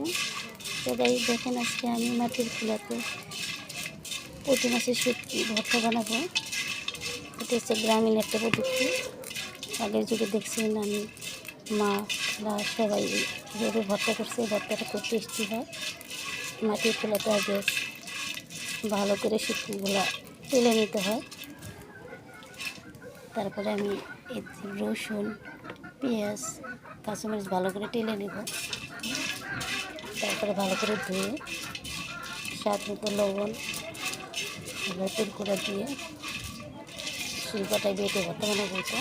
আলাইকুম সবাই দেখেন আজকে আমি মাটির খোলাতে প্রতি মাসে শুটকি, ভর্তা বানাবো। এটা হচ্ছে গ্রামীণ একটা পদ্ধতি আগের যুগে দেখছেন আমি, মা বা সবাই এভাবে ভর্তা করছে, ভর্তাটা খুব টেস্টি হয়। মাটির খোলাতে আগে ভালো করে শুটকিগুলো তেলে নিতে হয়। তারপরে আমি রসুন, পেঁয়াজ, কাঁচামরিচ ভালো করে টেলে নেব। তারপরে ভালো করে ধুয়ে, স্বাদ মতো লবণ নতুন করে দিয়ে শিল্পটায় বেটে ভর্তা বানাবো এটা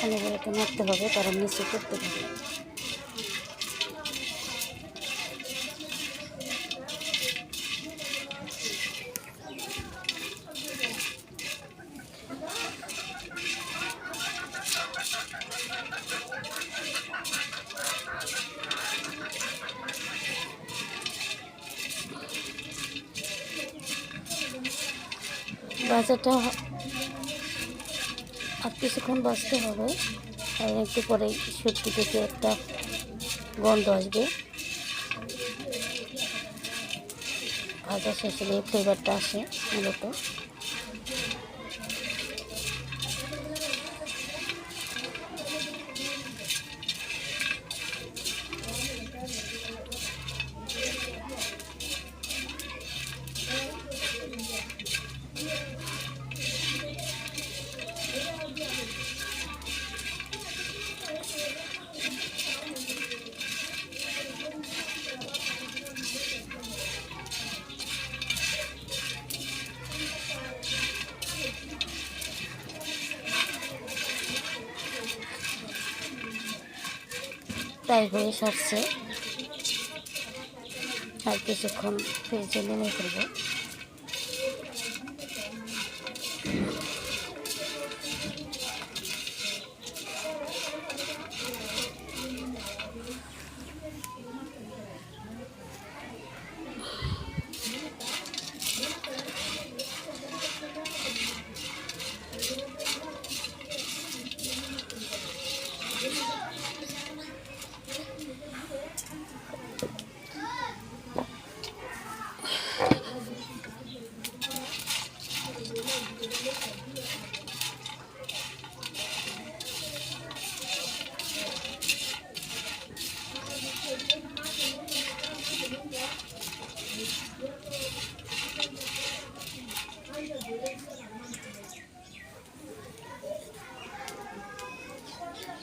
ভালো করে তো মারতে হবে কারণ নিচে করতে হবে। বাজারটা আর কিছুক্ষণ বাঁচতে হবে। আর একটু পরে সত্যি থেকে একটা গন্ধ আসবে। ভাজা শেষে ফ্লেভারটা আসে মূলত। প্রায় হয়ে সারছে আর কিছুক্ষণ ফ্রিজে নেমে ফেলব।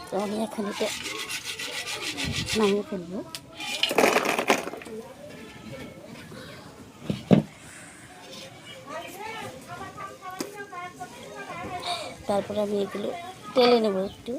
তো আমি এখন এটা নামিয়ে ফেলব। তারপর আমি এগুলো তেলে নেব একটু।